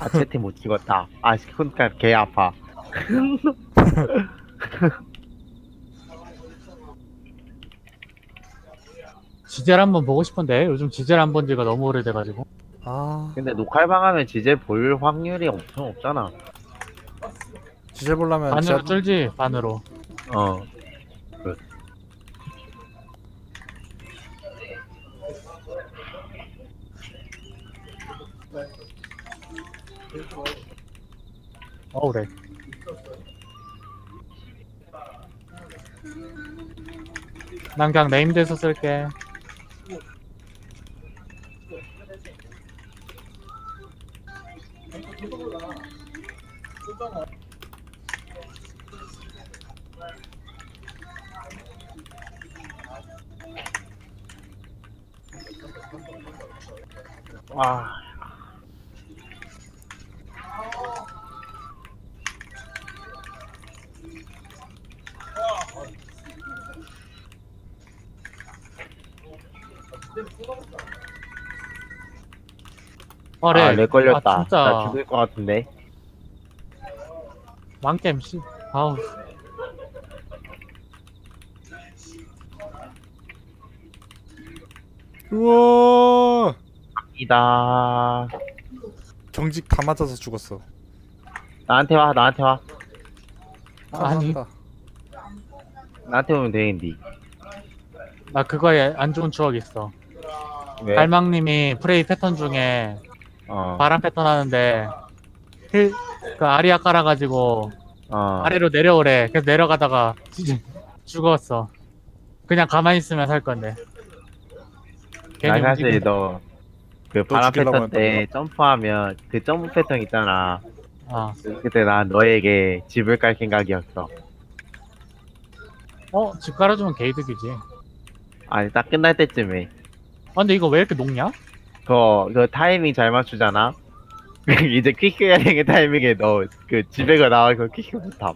아 채팅 못 찍었다. 아 손가락 개 아파. 지젤 한번 보고 싶은데 요즘 지젤 안본 지가 너무 오래돼가지고 아 근데 녹화방 하면 지제 볼 확률이 엄청 없잖아. 지제 보려면 반으로 쫄지 반으로 어. 어우래 난 그냥 네임드에서 쓸게 와. 어래 아, 렉 걸렸다. 아, 진짜 나 죽을 것 같은데. 망겜 씨 아우 우와 이다. 경직 다 맞아서 죽었어 나한테 와, 나한테 와. 아, 아니. 나한테 오면 되겠니? 나 그거에 안 좋은 추억 있어 왜? 갈망님이 프레이 패턴 중에 어. 바람 패턴 하는데 힐, 그 아리아 깔아가지고 어. 아래로 내려오래. 그래서 내려가다가 죽었어. 그냥 가만히 있으면 살 건데. 나 괜히 사실 움직임. 너, 그 바람 죽이려고 패턴 때 했던 점프하면 그 점프 패턴 있잖아. 아. 그때 난 너에게 집을 깔 생각이었어. 어, 집 깔아주면 게이득이지. 아니, 딱 끝날 때쯤에. 아, 근데 이거 왜 이렇게 녹냐? 그거, 그 타이밍 잘 맞추잖아? 이제 퀵 해야 되는 타이밍에 너, 그 집에가 나와서 퀵 못함.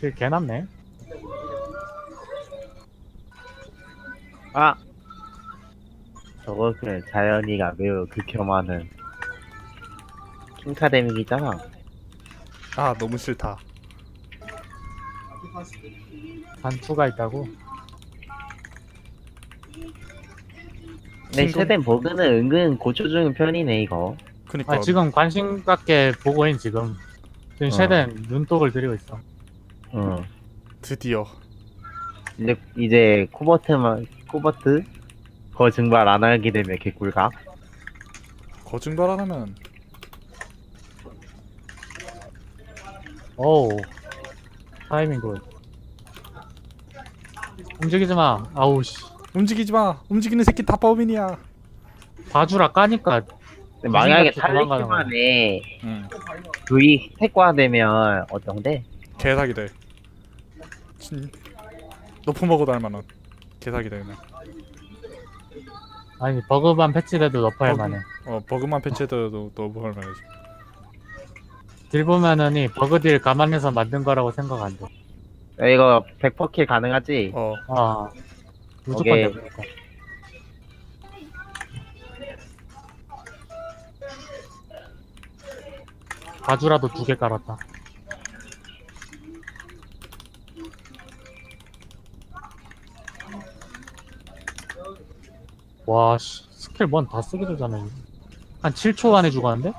되게 개났네. 아! 저것은 자연이가 매우 극혐하는 킹카 데미기잖아. 아 너무 싫다 단추가 있다고. 근데 킹동- 세덴 버그는 은근 고쳐 주는 편이네, 이거. 그니까 아, 지금 관심 갖게 보고 있는 지금. 지금 어. 쉐덴 눈독을 들이고 있어. 응. 드디어 근데 이제 코버트만, 코버트? 거 증발 안 하게 되면 개꿀각? 거증발 안 하면 어우. 타이밍 굿. 움직이지 마. 아우, 씨. 움직이지 마 움직이는 새끼 다 범인이야 봐주라 까니까. 근데 만약에 도망가는 살리기만 해, 응 V 택과되면 어떤데? 개사기 돼 진... 높은 먹어도 할 만한 개사기 돼 그냥 아니, 버그만 패치돼도 너프할 버그. 만해. 어 버그만 패치해도 너무 할 만하지 딜 보면은 이 버그 딜 감안해서 만든 거라고 생각 안 돼. 야, 이거 100%킬 가능하지? 어 아, 무조건 오케이. 돼, 무조건. 바주라도 두 개 깔았다. 와, 씨, 스킬 뭔다 쓰게 되잖아. 이거. 한 7초 안에 죽었는데?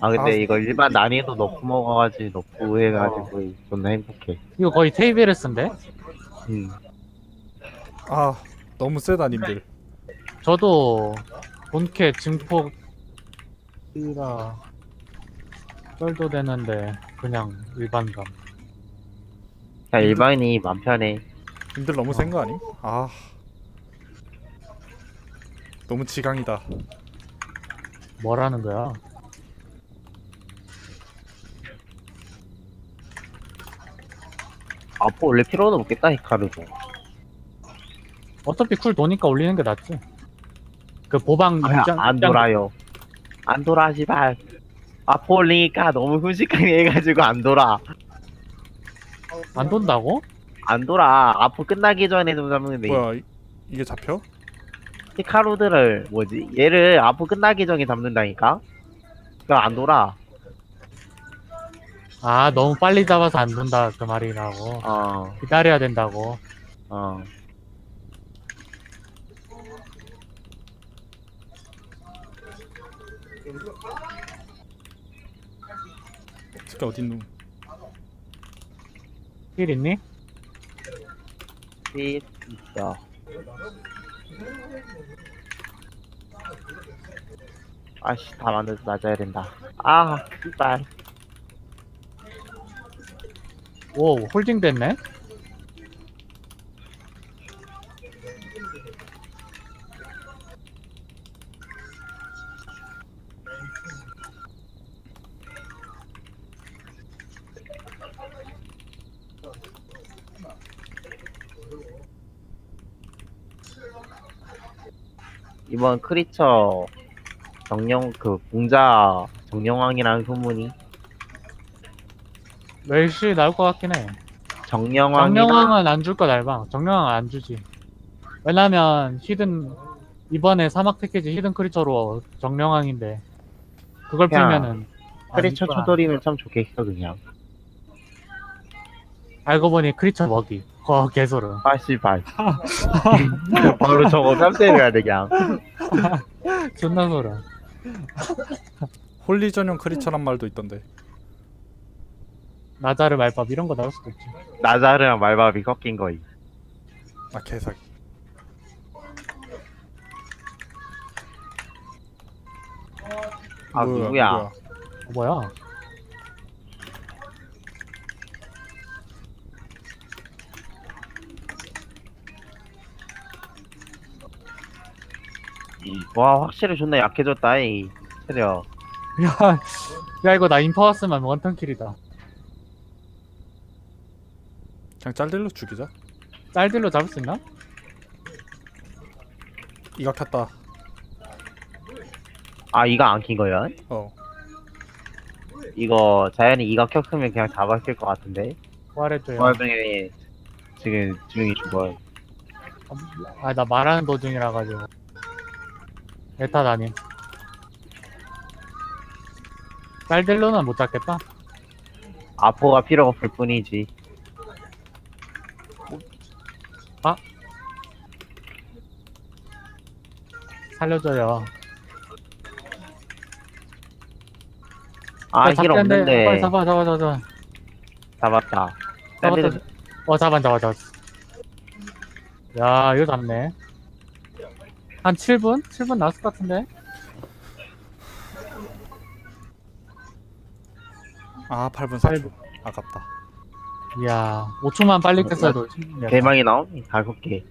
아, 근데 아. 이거 일반 난이도 너프 먹어가지고, 너프 해가지고, 존나 행복해. 이거 거의 테이베레스인데? 음. 아 너무 세다 님들 저도 본캐 증폭 이라 쩔도 되는데 그냥 일반감. 자, 일반인이 맘 편해. 님들 너무 센 거 아님? 아 너무 지강이다 뭐라는 거야? 아포 올릴 필요는 없겠다, 히카르도. 어차피 쿨 도니까 올리는 게 낫지. 그 보방 아, 입장, 안 입장- 돌아요. 안 돌아 씨발 아포 올리니까 너무 순식간에 해가지고 안 돌아 안 돈다고? 안 돌아 아포 끝나기 전에 좀 잡는데 뭐야 이, 이게 잡혀? 히카루드를 뭐지? 얘를 아포 끝나기 전에 잡는다니까? 그럼 안 돌아. 아 너무 빨리 잡아서 안 돈다 그 말이라고. 어. 기다려야 된다고. 어. 새끼 어딨노? 힐 있니? 삐 있어 아씨 다 만들어서 맞아야 된다. 아 씨발. 오 홀딩 됐네 이번 크리처 정령 그 공자 정령왕이라는 소문이 웰시 나올 것 같긴 해. 정령왕이나 정령왕은 안 줄거 날방 정령왕 안 주지. 왜냐면 히든 이번에 사막 패키지 히든 크리처로 정령왕인데 그걸 야, 풀면은 안 크리처 줄 거야. 초돌이면 참 좋겠어 그냥. 알고 보니 크리처 먹이 거 개소름. 아 씨발. 바로 저거 깜짝이야 돼 그냥 존나 소름. 홀리 전용 크리처란 말도 있던데. 나자르 말밥 이런 거 나올 수도 있지. 나자르랑 말밥이 섞인 거임 아 개사기. 아 누구야? 뭐야. 와 확실히 존나 약해졌다 이 체력 야, 야 이거 나 인파 왔으면 원턴킬이다 그냥 짤들로 죽이자. 짤들로 잡을 수 있나? 이가 켰다. 아 이가 안킨 거야? 어. 이거 자연히 이가 켰으면 그냥 잡았을 것 같은데 부활해줘요 그 와중에 지금 주영이 죽어 아나 말하는 도중이라 가지고 에타 다님. 짤들로는 못 잡겠다. 아포가 필요 없을 뿐이지. 살려줘요. 아 힐 잡겠는데. 없는데. 빨리 잡아 잡아 잡아. 잡았다. 잡았다. 어 잡아 잡아 잡았어 야 이거 잡네 한 7분? 7분 나왔을 것 같은데 아 8분 4초. 아깝다. 이야 5초만 빨리 깼어도 대망이 나옴 다섯 개